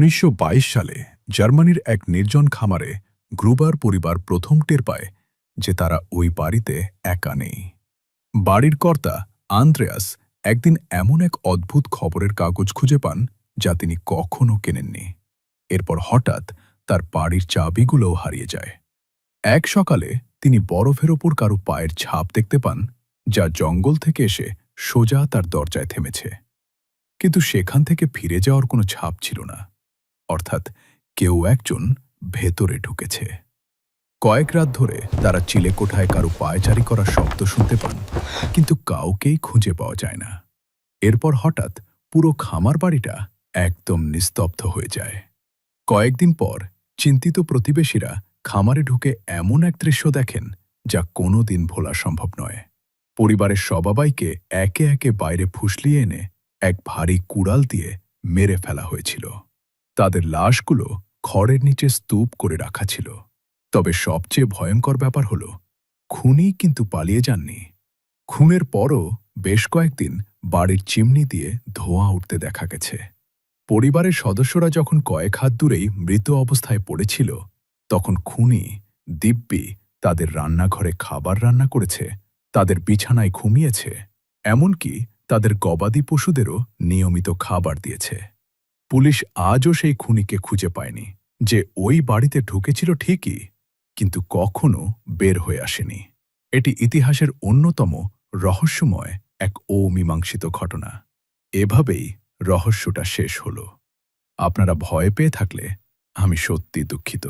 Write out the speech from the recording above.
উনিশশো বাইশ সালে জার্মানির এক নির্জন খামারে গ্রুবার পরিবার প্রথম টের পায় যে তারা ওই বাড়িতে একা নেই। বাড়ির কর্তা আন্দ্রেয়াস একদিন এমন এক অদ্ভুত খবরের কাগজ খুঁজে পান যা তিনি কখনও কেনেননি। এরপর হঠাৎ তার বাড়ির চাবিগুলোও হারিয়ে যায়। এক সকালে তিনি বরফের ওপর কারও পায়ের ছাপ দেখতে পান, যা জঙ্গল থেকে এসে সোজা তার দরজায় থেমেছে। কিন্তু সেখান থেকে ফিরে যাওয়ার কোনো ছাপ ছিল না। অর্থাৎ কেউ একজন ভেতরে ঢুকেছে। কয়েক রাত ধরে তারা চিলেকোঠায় কারও পায়চারি করার শব্দ শুনতে পান, কিন্তু কাউকেই খুঁজে পাওয়া যায় না। এরপর হঠাৎ পুরো খামার বাড়িটা একদম নিস্তব্ধ হয়ে যায়। কয়েকদিন পর চিন্তিত প্রতিবেশীরা খামারে ঢুকে এমন এক দৃশ্য দেখেন যা কোনো দিন ভোলা সম্ভব নয়। পরিবারের সবাবাইকে একে একে বাইরে ফুসলিয়ে এনে এক ভারী কুড়াল দিয়ে মেরে ফেলা হয়েছিল। তাদের লাশগুলো খড়ের নিচে স্তূপ করে রাখা ছিল। তবে সবচেয়ে ভয়ঙ্কর ব্যাপার হল, খুনি কিন্তু পালিয়ে যাননি। খুনের পরও বেশ কয়েকদিন বাড়ির চিমনি দিয়ে ধোঁয়া উঠতে দেখা গেছে। পরিবারের সদস্যরা যখন কয়েক হাত দূরেই মৃত অবস্থায় পড়েছিল, তখন খুনি দিব্যি তাদের রান্নাঘরে খাবার রান্না করেছে, তাদের বিছানায় ঘুমিয়েছে, এমনকি তাদের গবাদি পশুদেরও নিয়মিত খাবার দিয়েছে। পুলিশ আজও সেই খুনিকে খুঁজে পায়নি, যে ওই বাড়িতে ঢুকেছিল ঠিকই, কিন্তু কখনো বের হয়ে আসেনি। এটি ইতিহাসের অন্যতম রহস্যময় এক অমীমাংসিত ঘটনা। এভাবেই রহস্যটা শেষ হল। আপনারা ভয় পেয়ে থাকলে আমি সত্যি দুঃখিত।